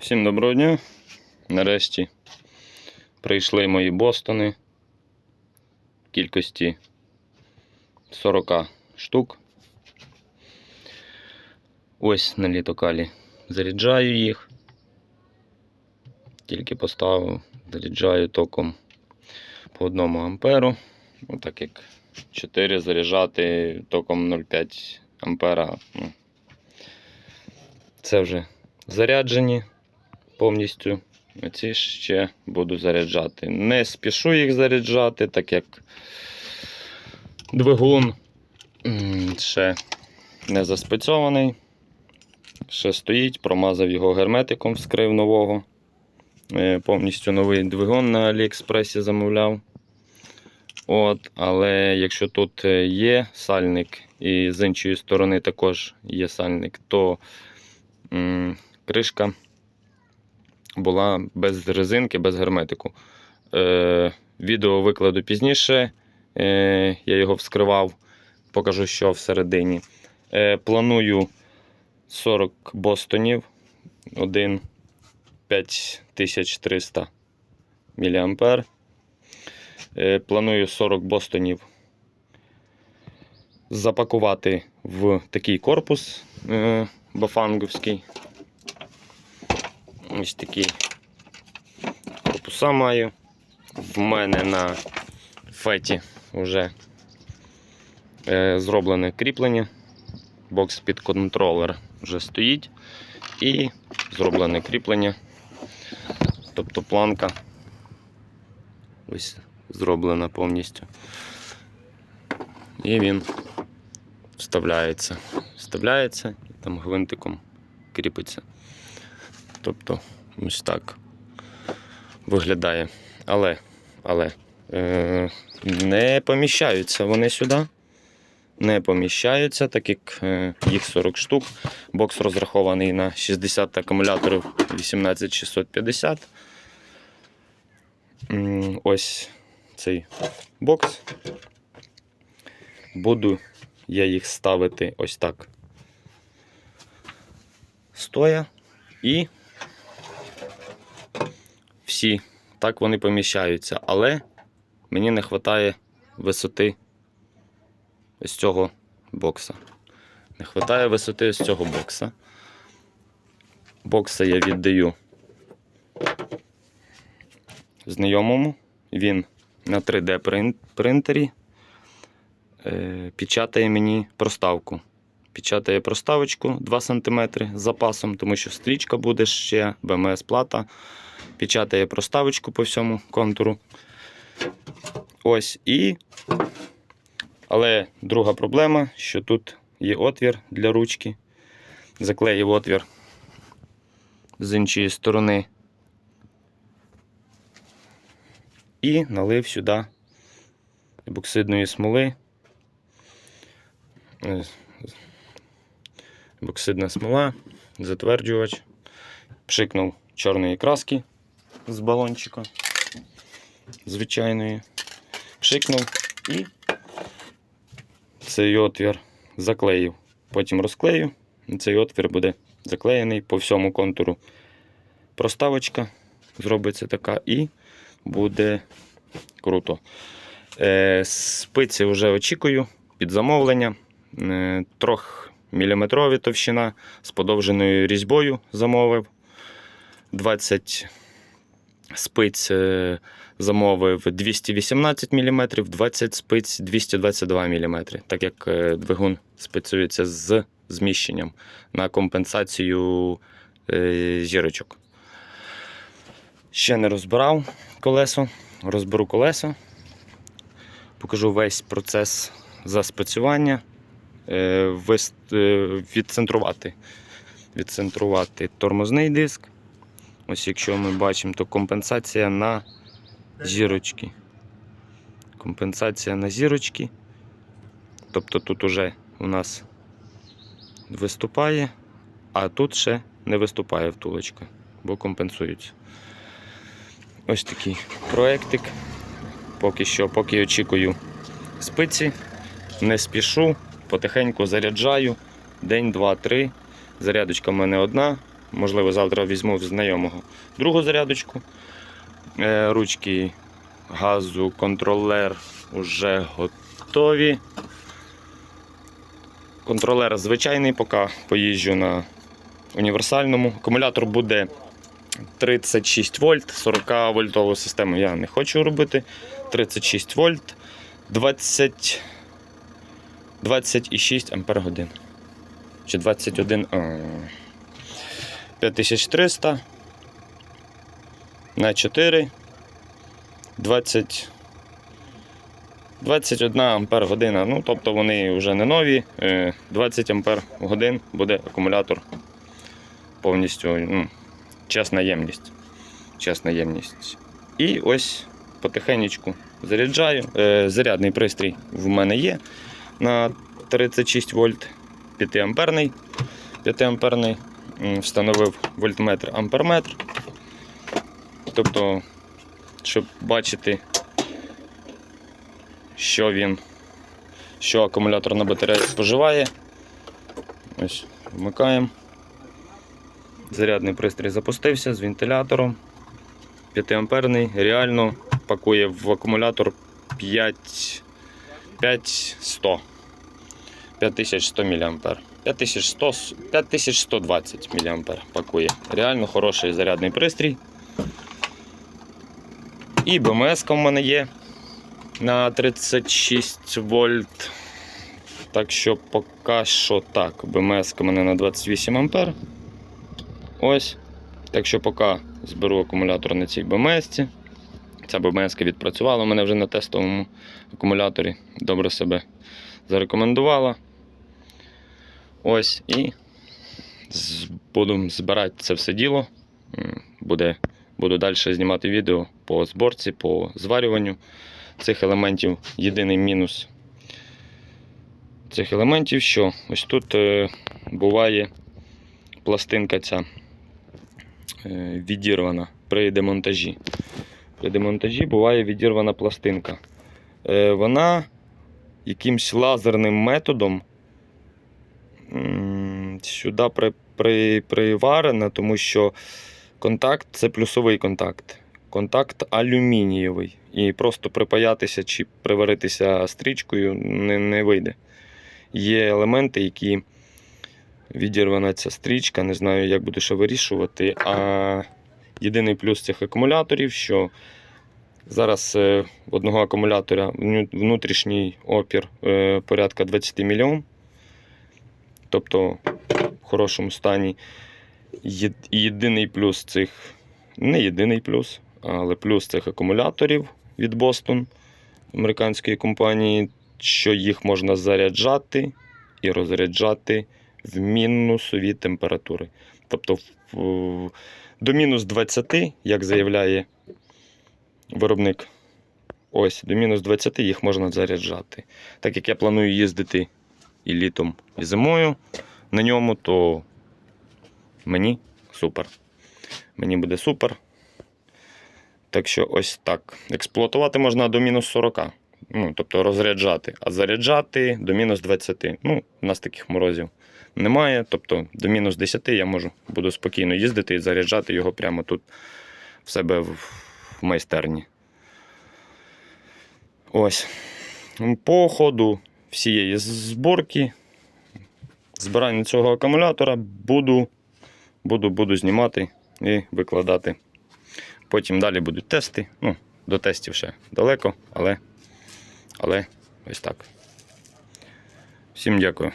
Всім доброго дня. Нарешті прийшли мої бостони в кількості 40 штук. Ось на літокалі заряджаю їх. Тільки поставив, заряджаю током по 1 амперу. Ну, так як 4 заряджати током 0,5 ампера. Ну, це вже заряджені повністю. Ці ще буду заряджати. Не спішу їх заряджати, так як двигун ще не заспецьований. Ще стоїть, промазав його герметиком, вскрив нового. Е, Повністю новий двигун на Аліекспресі замовляв. От, але якщо тут е, є сальник і з іншої сторони також є сальник, то м, кришка була без резинки, без герметику. Е, відео викладу пізніше. Е, я його вскривав, покажу, що всередині. Е, планую 40 бостонів, один 5300 мА. Е, планую 40 бостонів запакувати в такий корпус е, бафанговський. Ось такі корпуса маю. В мене на феті вже е, зроблене кріплення. Бокс під контролер вже стоїть. І зроблене кріплення. Тобто планка ось зроблена повністю. І він вставляється. Вставляється і там гвинтиком кріпиться. Тобто ось так виглядає. Але, але е, не поміщаються вони сюди. Не поміщаються, так як е, їх 40 штук. Бокс розрахований на 60 акумуляторів 18650. Ось цей бокс. Буду я їх ставити ось так. Стоя і всі так вони поміщаються, але мені не вистачає висоти ось цього бокса. Не вистачає висоти ось цього бокса. Бокса я віддаю знайомому. Він на 3D принтері е, печатає мені проставку. Печатає проставочку 2 см з запасом, тому що стрічка буде ще, БМС плата. Печатає проставочку по всьому контуру. Ось і. Але друга проблема, що тут є отвір для ручки. Заклеїв отвір з іншої сторони. І налив сюди боксидної смоли. Боксидна смола, затверджувач. Пшикнув чорної краски з балончика звичайної. Пшикнув і цей отвір заклеїв. Потім розклею. і Цей отвір буде заклеєний по всьому контуру. Проставочка зробиться така і буде круто. Е, спиці вже очікую під замовлення. Е, трьох міліметрові товщина з подовженою різьбою замовив. 20 спиць е, замовив 218 мм, 20 спиць 222 мм, так як е, двигун спецюється з зміщенням на компенсацію е, зірочок. Ще не розбирав колесо, розберу колесо, покажу весь процес заспецювання, відцентрувати, відцентрувати тормозний диск. Ось якщо ми бачимо, то компенсація на зірочки. Компенсація на зірочки. Тобто тут уже у нас виступає, а тут ще не виступає втулочка, бо компенсується. Ось такий проектик. Поки що, поки очікую спиці, не спішу, потихеньку заряджаю. День, два, три. Зарядочка в мене одна. Можливо, завтра візьму в знайомого другу зарядочку. Е, Ручки газу, контролер вже готові. Контролер звичайний, поки поїжджу на універсальному. Акумулятор буде 36 вольт, 40 вольтову систему я не хочу робити. 36 вольт, 20, 26 ампер годин. Чи 21. а, 5300 на 4. 20. 21 ампер година. Ну, тобто вони вже не нові. е, 20 ампер годин буде акумулятор повністю ну, чесна ємність. Чесна ємність. І ось потихенечку заряджаю. Е, Зарядний пристрій в мене є на 36 вольт 5 амперний. 5 амперний. Встановив вольтметр амперметр. Тобто, щоб бачити, що він, що акумуляторна батарея споживає. Ось, вмикаємо. Зарядний пристрій запустився з вентилятором. 5 амперний. Реально пакує в акумулятор 5, 5100. 5100 мА. 5100, 5120 мА пакує. Реально хороший зарядний пристрій. І БМС в мене є на 36 вольт. Так що поки що так. БМС в мене на 28 ампер. Ось. Так що поки зберу акумулятор на цій БМС. Ця БМС відпрацювала у мене вже на тестовому акумуляторі. Добре себе зарекомендувала. Ось і буду збирати це все діло. Буде, буду далі знімати відео по зборці, по зварюванню цих елементів. Єдиний мінус цих елементів, що ось тут е, буває пластинка ця е, відірвана при демонтажі. При демонтажі буває відірвана пластинка. Е, вона якимсь лазерним методом сюди при, при, приварена, тому що контакт це плюсовий контакт. Контакт алюмінієвий. І просто припаятися чи приваритися стрічкою не, не вийде. Є елементи, які відірвана ця стрічка, не знаю, як буду ще вирішувати. А єдиний плюс цих акумуляторів, що зараз е, в одного акумулятора внутрішній опір е, порядка 20 мільйон. Тобто в хорошому стані. Єдиний плюс цих, не єдиний плюс, але плюс цих акумуляторів від Boston, американської компанії, що їх можна заряджати і розряджати в мінусові температури. Тобто в- до мінус 20, як заявляє виробник, ось до мінус 20 їх можна заряджати. Так як я планую їздити і літом, і зимою на ньому, то мені супер. Мені буде супер. Так що ось так. Експлуатувати можна до мінус 40. Ну, тобто розряджати, а заряджати до мінус 20. Ну, у нас таких морозів немає. Тобто до мінус 10 я можу буду спокійно їздити і заряджати його прямо тут в себе в майстерні. Ось. По ходу всієї зборки, збирання цього акумулятора буду, буду, буду знімати і викладати. Потім далі будуть тести. Ну, до тестів ще далеко, але, але ось так. Всім дякую.